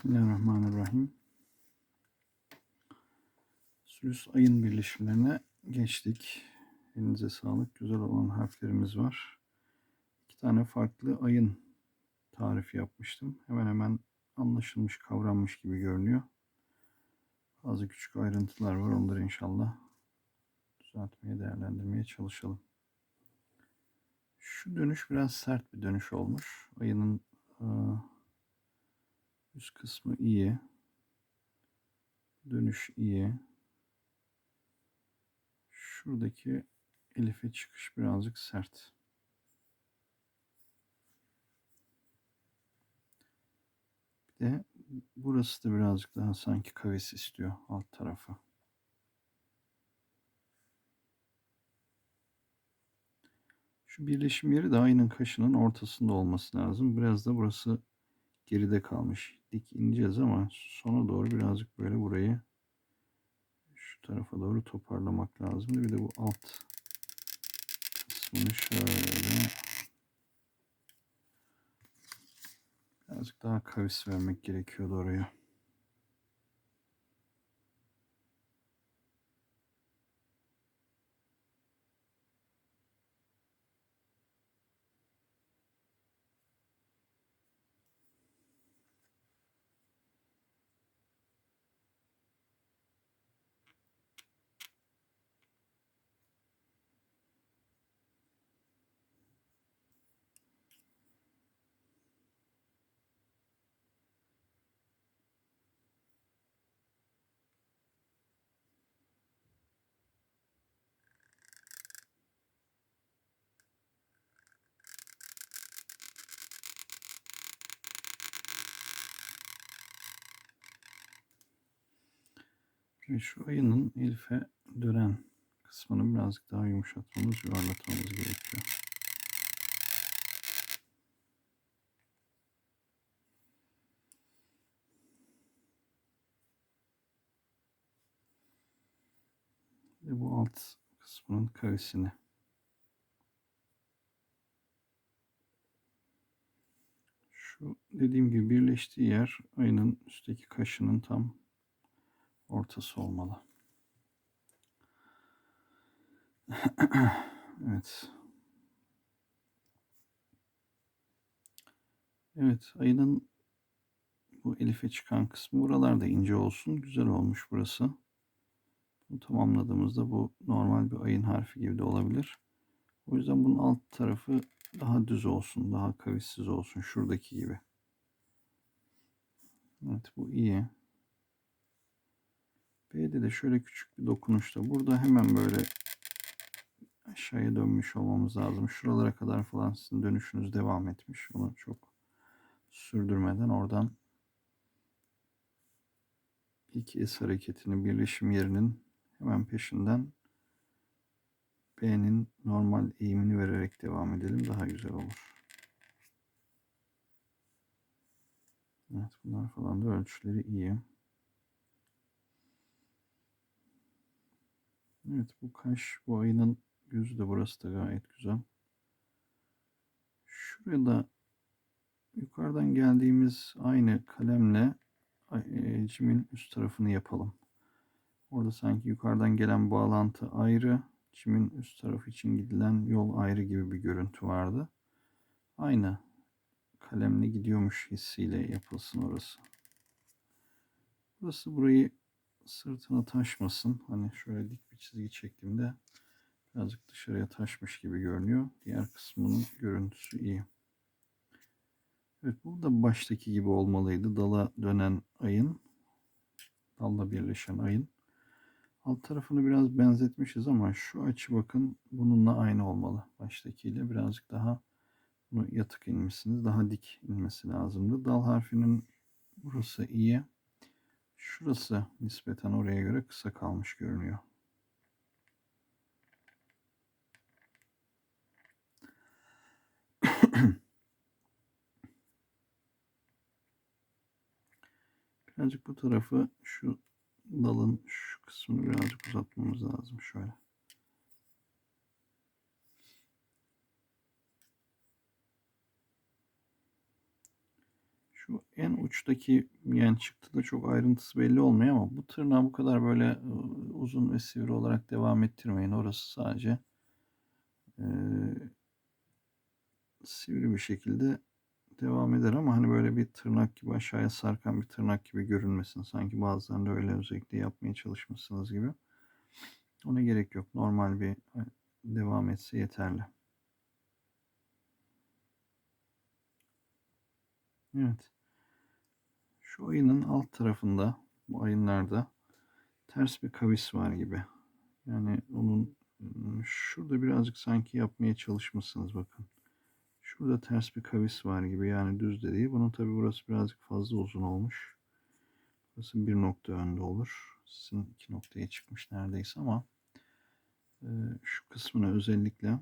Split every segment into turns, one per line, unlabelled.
Bismillahirrahmanirrahim. Sülüs ayın birleşimlerine geçtik. Elinize sağlık. Güzel olan harflerimiz var. İki tane farklı ayın tarifi yapmıştım. Hemen hemen anlaşılmış, kavranmış gibi görünüyor. Bazı küçük ayrıntılar var. Onları inşallah düzeltmeye, değerlendirmeye çalışalım. Şu dönüş biraz sert bir dönüş olmuş. Ayının ıı, Üst kısmı iyi. Dönüş iyi. Şuradaki elife çıkış birazcık sert. Bir de burası da birazcık daha sanki kavis istiyor alt tarafı. Şu birleşim yeri de ayının kaşının ortasında olması lazım. Biraz da burası geride kalmış. Dik ineceğiz ama sona doğru birazcık böyle burayı şu tarafa doğru toparlamak lazım. Bir de bu alt kısmını şöyle birazcık daha kavis vermek gerekiyordu oraya. Ve şu ayının elife dönen kısmını birazcık daha yumuşatmamız, yuvarlatmamız gerekiyor. Ve bu alt kısmının karesini. Şu dediğim gibi birleştiği yer ayının üstteki kaşının tam ortası olmalı. evet. Evet, ayının bu elife çıkan kısmı buralarda ince olsun. Güzel olmuş burası. Bunu tamamladığımızda bu normal bir ayın harfi gibi de olabilir. O yüzden bunun alt tarafı daha düz olsun, daha kavissiz olsun. Şuradaki gibi. Evet bu iyi. B'de de şöyle küçük bir dokunuşta. Burada hemen böyle aşağıya dönmüş olmamız lazım. Şuralara kadar falan sizin dönüşünüz devam etmiş. Onu çok sürdürmeden oradan ilk es hareketini birleşim yerinin hemen peşinden B'nin normal eğimini vererek devam edelim. Daha güzel olur. Evet bunlar falan da ölçüleri iyi. Evet bu kaş bu ayının yüzü de burası da gayet güzel. Şurada yukarıdan geldiğimiz aynı kalemle e, cimin üst tarafını yapalım. Orada sanki yukarıdan gelen bağlantı ayrı, cimin üst tarafı için gidilen yol ayrı gibi bir görüntü vardı. Aynı kalemle gidiyormuş hissiyle yapılsın orası. Burası burayı sırtına taşmasın. Hani şöyle dik bir çizgi çektiğimde birazcık dışarıya taşmış gibi görünüyor. Diğer kısmının görüntüsü iyi. Evet bu da baştaki gibi olmalıydı. Dala dönen ayın, dalla birleşen ayın. Alt tarafını biraz benzetmişiz ama şu açı bakın bununla aynı olmalı. Baştakiyle birazcık daha bunu yatık inmişsiniz. Daha dik inmesi lazımdı. Dal harfinin burası iyi. Şurası nispeten oraya göre kısa kalmış görünüyor. birazcık bu tarafı şu dalın şu kısmını birazcık uzatmamız lazım şöyle. Şu en uçtaki yani çıktıda çok ayrıntısı belli olmuyor ama bu tırnağı bu kadar böyle e, uzun ve sivri olarak devam ettirmeyin. Orası sadece e, sivri bir şekilde devam eder ama hani böyle bir tırnak gibi aşağıya sarkan bir tırnak gibi görünmesin. Sanki bazılarında öyle özellikle yapmaya çalışmışsınız gibi. Ona gerek yok. Normal bir e, devam etse yeterli. Evet. Şu ayının alt tarafında bu ayınlarda ters bir kavis var gibi. Yani onun şurada birazcık sanki yapmaya çalışmışsınız bakın. Şurada ters bir kavis var gibi yani düz de değil. Bunun tabi burası birazcık fazla uzun olmuş. Burası bir nokta önde olur. Sizin iki noktaya çıkmış neredeyse ama şu kısmını özellikle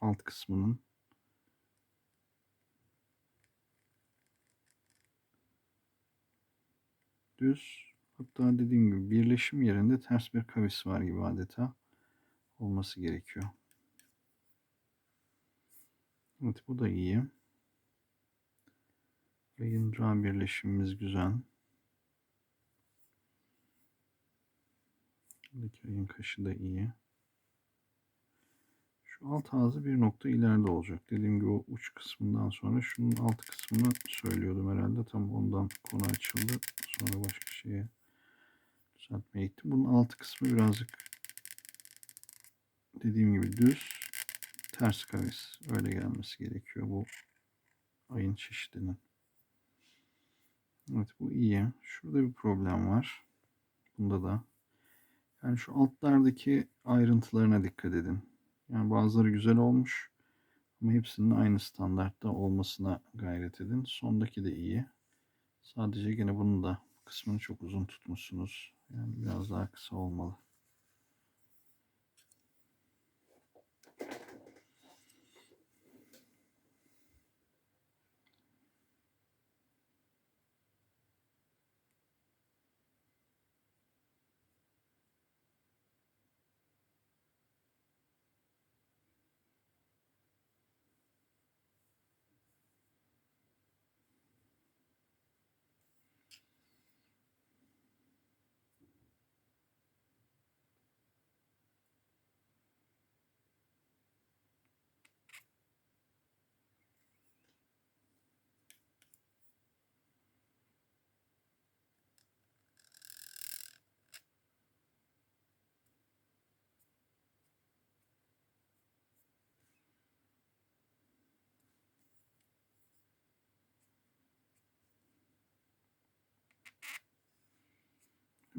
alt kısmının düz hatta dediğim gibi birleşim yerinde ters bir kavis var gibi adeta olması gerekiyor. Evet bu da iyi. Rayın ra birleşimimiz güzel. Buradaki ayın kaşı da iyi. Şu alt ağzı bir nokta ileride olacak. Dediğim gibi o uç kısmından sonra şunun alt kısmını söylüyordum herhalde. Tam ondan konu açıldı. Sonra başka şeye düzeltmeye gittim. Bunun alt kısmı birazcık dediğim gibi düz ters kavis. Öyle gelmesi gerekiyor bu ayın çeşidinin. Evet bu iyi. Şurada bir problem var. Bunda da. Yani şu altlardaki ayrıntılarına dikkat edin. Yani bazıları güzel olmuş. Ama hepsinin aynı standartta olmasına gayret edin. Sondaki de iyi. Sadece gene bunun da kısmını çok uzun tutmuşsunuz. Yani biraz daha kısa olmalı.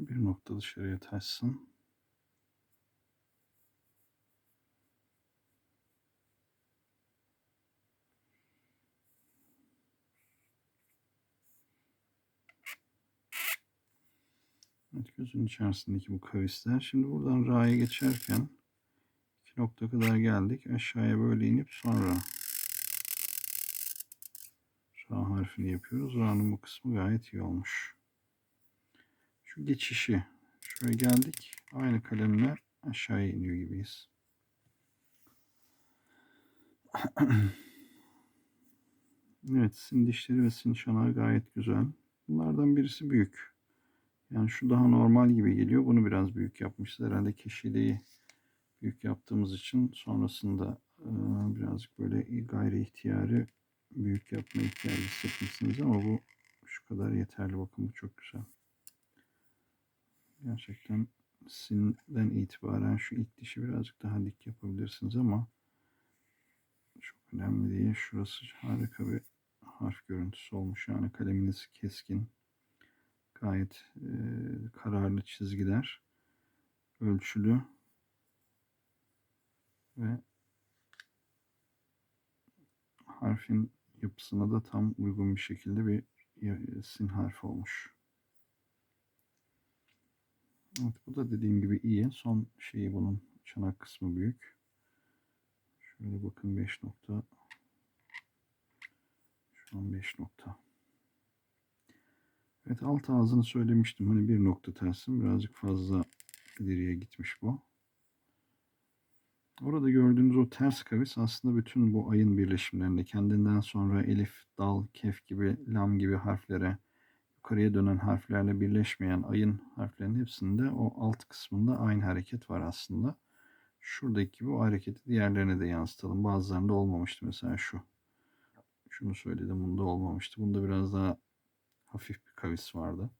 Bir nokta dışarıya taşsın. Evet, gözün içerisindeki bu kavisler. Şimdi buradan ra'ya geçerken iki nokta kadar geldik. Aşağıya böyle inip sonra ra harfini yapıyoruz. Ra'nın bu kısmı gayet iyi olmuş. Şu geçişi şöyle geldik. Aynı kalemle aşağıya iniyor gibiyiz. evet, sin dişleri ve sin çanağı gayet güzel. Bunlardan birisi büyük. Yani şu daha normal gibi geliyor. Bunu biraz büyük yapmışız. Herhalde keşideyi büyük yaptığımız için sonrasında e, birazcık böyle gayri ihtiyarı büyük yapma ihtiyacı hissetmişsiniz ama bu şu kadar yeterli. Bakın bu çok güzel. Gerçekten sinden itibaren şu ilk dişi birazcık daha dik yapabilirsiniz ama çok önemli değil. Şurası harika bir harf görüntüsü olmuş. Yani kaleminiz keskin. Gayet e, kararlı çizgiler. Ölçülü. Ve harfin yapısına da tam uygun bir şekilde bir sin harfi olmuş. Evet bu da dediğim gibi iyi. Son şeyi bunun çanak kısmı büyük. Şöyle bakın 5 nokta. Şu an 5 nokta. Evet alt ağzını söylemiştim. Hani bir nokta tersim birazcık fazla ileriye gitmiş bu. Orada gördüğünüz o ters kavis aslında bütün bu ayın birleşimlerinde kendinden sonra elif, dal, kef gibi, lam gibi harflere yukarıya dönen harflerle birleşmeyen ayın harflerinin hepsinde o alt kısmında aynı hareket var aslında. Şuradaki gibi o hareketi diğerlerine de yansıtalım. Bazılarında olmamıştı mesela şu. Şunu söyledim bunda olmamıştı. Bunda biraz daha hafif bir kavis vardı.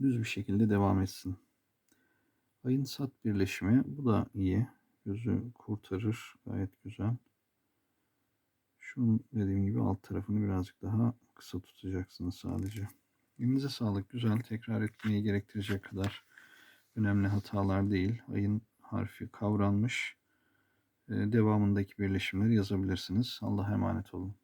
Düz bir şekilde devam etsin. Ayın sat birleşimi bu da iyi. Gözü kurtarır. Gayet güzel. Şunun dediğim gibi alt tarafını birazcık daha kısa tutacaksınız sadece. Elinize sağlık. Güzel. Tekrar etmeyi gerektirecek kadar önemli hatalar değil. Ayın harfi kavranmış. Ee, Devamındaki birleşimleri yazabilirsiniz. Allah'a emanet olun.